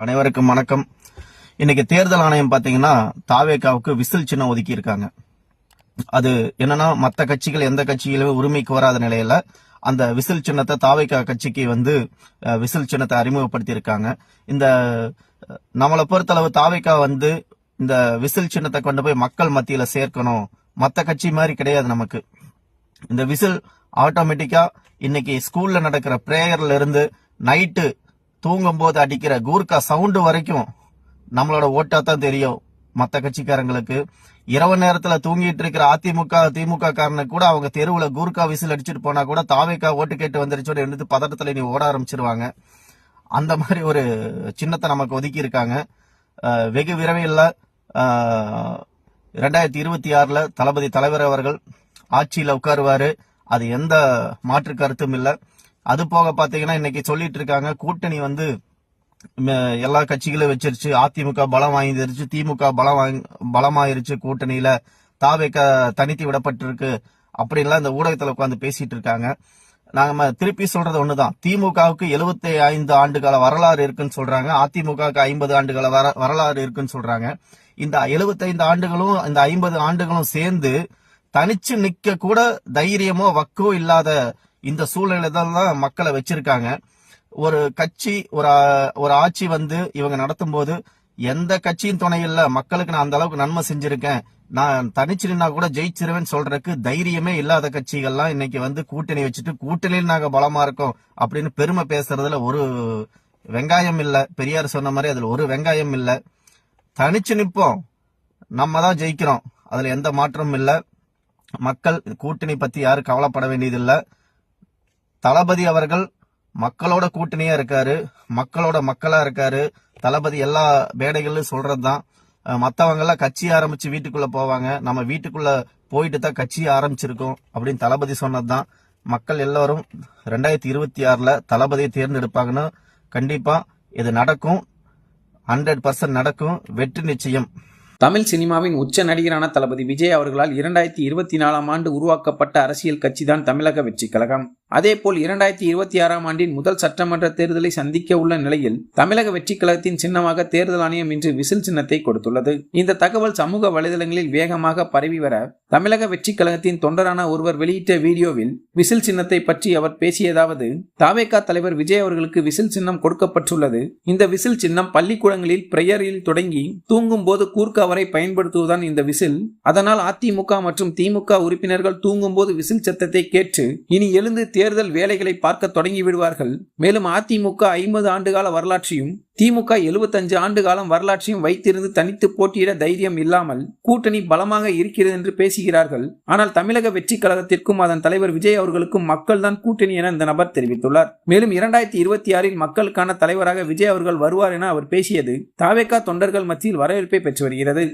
அனைவருக்கும் வணக்கம். இன்னைக்கு தேர்தல் ஆணையம் பாத்தீங்கன்னா தாவேக்காவுக்கு விசில் சின்னம் ஒதுக்கி இருக்காங்க அது என்னன்னா மற்ற கட்சிகள் எந்த கட்சியிலுமே உரிமைக்கு வராத நிலையில அந்த விசில் சின்னத்தை தாவேகா கட்சிக்கு வந்து விசில் சின்னத்தை அறிமுகப்படுத்தி இருக்காங்க இந்த நம்மளை பொறுத்தளவு தாவேகா வந்து இந்த விசில் சின்னத்தை கொண்டு போய் மக்கள் மத்தியில சேர்க்கணும். மற்ற கட்சி மாதிரி கிடையாது நமக்கு. இந்த விசில் ஆட்டோமேட்டிக்கா இன்னைக்கு ஸ்கூல்ல நடக்கிற பிரேயர்ல இருந்து நைட்டு தூங்கும் போது அடிக்கிற கூர்க்கா சவுண்டு வரைக்கும் நம்மளோட ஓட்டா தான் தெரியும். மத்த கட்சிக்காரங்களுக்கு இரவு நேரத்துல தூங்கிட்டு இருக்கிற அதிமுக திமுக காரனுக்கு கூட அவங்க தெருவுல கூர்க்கா விசில் அடிச்சுட்டு போனா கூட தாவேக்கா ஓட்டு கேட்டு வந்துருச்சோட எழுந்து பதட்டத்துல நீ ஓட ஆரம்பிச்சிருவாங்க. அந்த மாதிரி ஒரு சின்னத்தை நமக்கு ஒதுக்கி இருக்காங்க. வெகு விரைவில் ரெண்டாயிரத்தி இருபத்தி ஆறுல தளபதி தலைவர் அவர்கள் ஆட்சியில உட்காருவாரு. அது எந்த மாற்று கருத்தும் இல்லை. அது போக பாத்தீங்கன்னா இன்னைக்கு சொல்லிட்டு இருக்காங்க கூட்டணி வந்து ம, எல்லா கட்சிகளும் வச்சிருச்சு. அதிமுக பலம் வாங்கிருச்சு திமுக பலம் வாங்கி பலமாயிருச்சு கூட்டணியில. தாவேக்க தனித்து விடப்பட்டிருக்கு அப்படின்லாம் இந்த ஊடகத்துல உட்காந்து பேசிட்டு இருக்காங்க. நாம திருப்பி சொல்றது ஒண்ணுதான். திமுகவுக்கு 75 ஐந்து ஆண்டுகால வரலாறு இருக்குன்னு சொல்றாங்க. அதிமுகவுக்கு ஐம்பது ஆண்டுகால வர- வரலாறு இருக்குன்னு சொல்றாங்க. இந்த 75 ஆண்டுகளும் இந்த ஐம்பது ஆண்டுகளும் சேர்ந்து தனிச்சு நிக்க கூட தைரியமோ வக்கோ இல்லாத இந்த சூழ்நிலை தான் மக்களை வச்சிருக்காங்க. ஒரு கட்சி ஒரு ஒரு ஆட்சி வந்து இவங்க நடத்தும் போது எந்த கட்சியின் துணை இல்ல மக்களுக்கு நான் அந்த அளவுக்கு நன்மை செஞ்சிருக்கேன். நான் தனிச்சு நின்னா கூட ஜெயிச்சிருவேன் சொல்றதுக்கு தைரியமே இல்லாத கட்சிகள்லாம் இன்னைக்கு வந்து கூட்டணி வச்சுட்டு கூட்டணியில் நாங்க பலமா இருக்கோம் அப்படின்னு பெருமை பேசுறதுல ஒரு வெங்காயம் இல்ல. பெரியார் சொன்ன மாதிரி அதுல ஒரு வெங்காயம் இல்ல. தனிச்சு நிற்போம் நம்ம தான் ஜெயிக்கிறோம். அதுல எந்த மாற்றமும் இல்ல. மக்கள் கூட்டணி பத்தி யாரும் கவலைப்பட வேண்டியதில்லை. தளபதி அவர்கள் மக்களோட கூட்டணியா இருக்காரு மக்களோட மக்களா இருக்காரு. தளபதி எல்லா மேடைகளிலும் சொல்றதுதான். அஹ் மத்தவங்க எல்லாம் கட்சி ஆரம்பிச்சு வீட்டுக்குள்ள போவாங்க. நம்ம வீட்டுக்குள்ள போயிட்டு தான் கட்சியை ஆரம்பிச்சிருக்கோம் அப்படின்னு தளபதி சொன்னதுதான். மக்கள் எல்லாரும் ரெண்டாயிரத்தி இருபத்தி ஆறுல தளபதியை தேர்ந்தெடுப்பாங்கன்னு கண்டிப்பா இது நடக்கும். ஹண்ட்ரட் பர்சன்ட் நடக்கும். வெற்றி நிச்சயம். தமிழ் சினிமாவின் உச்ச நடிகரான தளபதி விஜய் அவர்களால் இரண்டாயிரத்தி இருபத்தி நாலாம் ஆண்டு உருவாக்கப்பட்ட அரசியல் கட்சிதான் தமிழக வெற்றி கழகம். அதேபோல் இரண்டாயிரத்தி இருபத்தி ஆறாம் ஆண்டின் முதல் சட்டமன்ற தேர்தலை சந்திக்க உள்ள நிலையில் தமிழக வெற்றி கழகத்தின் சின்னமாக தேர்தல் ஆணையம் இன்று விசில் சின்னத்தை கொடுத்துள்ளது. இந்த தகவல் சமூக வலைதளங்களில் வேகமாக பரவி வர தமிழக வெற்றி கழகத்தின் தொண்டரான ஒருவர் வெளியிட்ட வீடியோவில் விசில் சின்னத்தை பற்றி அவர் பேசியதாவது தாவேகா தலைவர் விஜய் அவர்களுக்கு விசில் சின்னம் கொடுக்கப்பட்டுள்ளது. இந்த விசில் சின்னம் பள்ளிக்கூடங்களில் பிரேயரில் தொடங்கி தூங்கும் போது கூர்க்காவரை பயன்படுத்துவதுதான் இந்த விசில். அதனால் அதிமுக மற்றும் திமுக உறுப்பினர்கள் தூங்கும் போது விசில் சத்தத்தை கேட்டு இனி எழுந்து தேர்தல் வேலைகளை பார்க்க தொடங்கி விடுவார்கள் மேலும் அதிமுக ஐம்பது ஆண்டுகால வரலாற்றையும் திமுக 75 ஆண்டு காலம் வரலாற்றையும் வைத்திருந்து தனித்து போட்டியிட தைரியம் இல்லாமல் கூட்டணி பலமாக இருக்கிறது என்று பேசுகிறார்கள். ஆனால் தமிழக வெற்றி கழகத்திற்கும் அதன் தலைவர் விஜய் அவர்களுக்கும் மக்கள் தான் கூட்டணி என இந்த நபர் தெரிவித்துள்ளார். மேலும் இரண்டாயிரத்தி இருபத்தி ஆறில் மக்களுக்கான தலைவராக விஜய் அவர்கள் வருவார் என அவர் பேசியது தாவேகா தொண்டர்கள் மத்தியில் வரவேற்பை பெற்று வருகிறது.